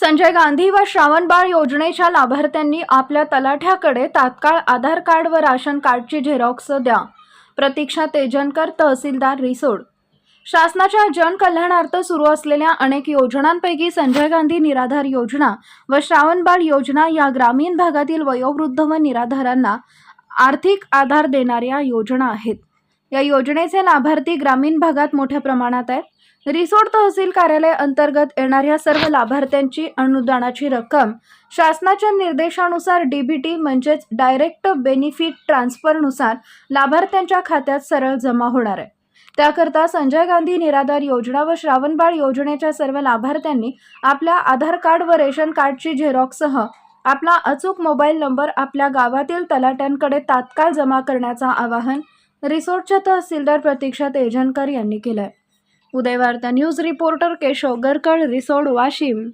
संजय गांधी व श्रावणबाळ योजनेच्या लाभार्थ्यांनी आपल्या तलाठ्याकडे तात्काळ आधार कार्ड व राशन कार्डची झेरॉक्स द्या. प्रतीक्षा तेजनकर तहसीलदार रिसोड. शासनाच्या जनकल्याणार्थ सुरू असलेल्या अनेक योजनांपैकी संजय गांधी निराधार योजना व श्रावणबाळ योजना या ग्रामीण भागातील वयोवृद्ध व निराधारांना आर्थिक आधार देणाऱ्या योजना आहेत. या योजनेचे लाभार्थी ग्रामीण भागात मोठ्या प्रमाणात आहेत. रिसोड तहसील कार्यालय अंतर्गत येणाऱ्या सर्व लाभार्थ्यांची अनुदानाची रक्कम शासनाच्या निर्देशानुसार डीबीटी म्हणजेच डायरेक्ट बेनिफिट ट्रान्सफरनुसार लाभार्थ्यांच्या खात्यात सरळ जमा होणार आहे. त्याकरता संजय गांधी निराधार योजना व श्रावणबाळ योजनेच्या सर्व लाभार्थ्यांनी आपल्या आधार कार्ड व रेशन कार्डची झेरॉक्ससह आपला अचूक मोबाईल नंबर आपल्या गावातील तलाट्यांकडे तात्काळ जमा करण्याचं आवाहन रिसोर्टच्या तहसीलदार प्रतीक्षा तेजनकर यांनी केलं आहे उदयवार्ता न्यूज रिपोर्टर केशव गरकड रिसोड वाशिम.